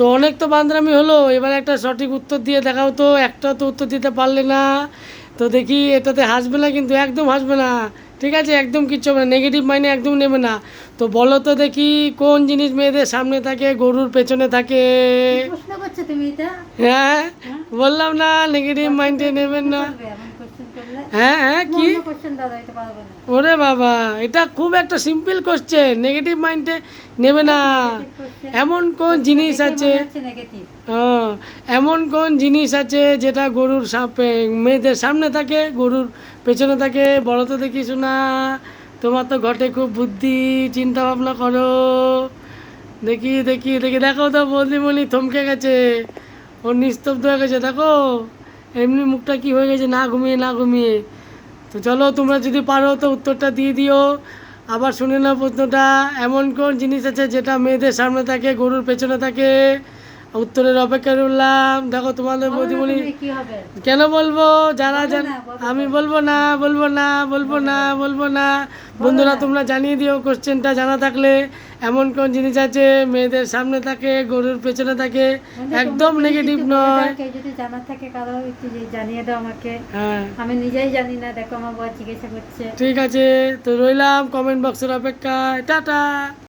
তো অনেক তো বান্দরামি হলো এবার একটা সঠিক উত্তর দিয়ে দেখাও তো একটা তো উত্তর দিতে পারলে না। তো দেখি এটাতে হাসবে না কিন্তু একদম হাসবে না। ঠিক আছে একদম কিচ্ছু হবে না নেগেটিভ মাইনে একদম নেবে না। তো বলো তো দেখি কোন জিনিস মেয়েদের সামনে থাকে গরুর পেছনে থাকে? হ্যাঁ বললাম না নেগেটিভ মাইন্ডে নেবেন না করবে এমন কোশ্চেন করলে হ্যাঁ হ্যাঁ কি? ওরে বাবা এটা খুব একটা সিম্পল কোশ্চেন নেগেটিভ মাইন্ডে নেবে না। এমন কোন জিনিস আছে এমন কোন জিনিস আছে যেটা গরুর সাপে মেয়েদের সামনে থাকে গরুর পেছনে থাকে? বড় তো দেখি না তোমার তো ঘটে খুব বুদ্ধি চিন্তা ভাবনা করো। দেখি দেখি দেখি। দেখো তো বৌদিমণি থমকে গেছে। ও নিস্তব্ধ হয়ে গেছে দেখো। এমনি মুখটা কি হয়ে গেছে? না ঘুমিয়ে না ঘুমিয়ে। তো চলো, তোমরা যদি পারো, তো উত্তরটা দিয়ে দিও। আবার শুনে না প্রশ্নটা। এমন কোন জিনিস আছে যেটা মেয়েদের সামনে থাকে, গরুর পেছনে থাকে? উত্তরের অপেক্ষা করলাম দেখো তোমাদের কি হবে? কেন বলব? যারা জান আমি বলব না বলব না বলব না বলব না। বন্ধুরা তোমরা জানিয়ে দিও কোশ্চেনটা জানা থাকলে এমন কোন জিনিস আছে মেয়েদের সামনে থাকে গরুর পেছনে থাকে? একদম নেগেটিভ নয়। যদি জানা থাকে কারও একটু জানিয়ে দাও আমাকে। হ্যাঁ। আমি নিজেই জানি না দেখো আমার বর জিজ্ঞাসা করছে। ঠিক আছে তো রইলাম কমেন্ট বক্সের অপেক্ষায়। টাটা!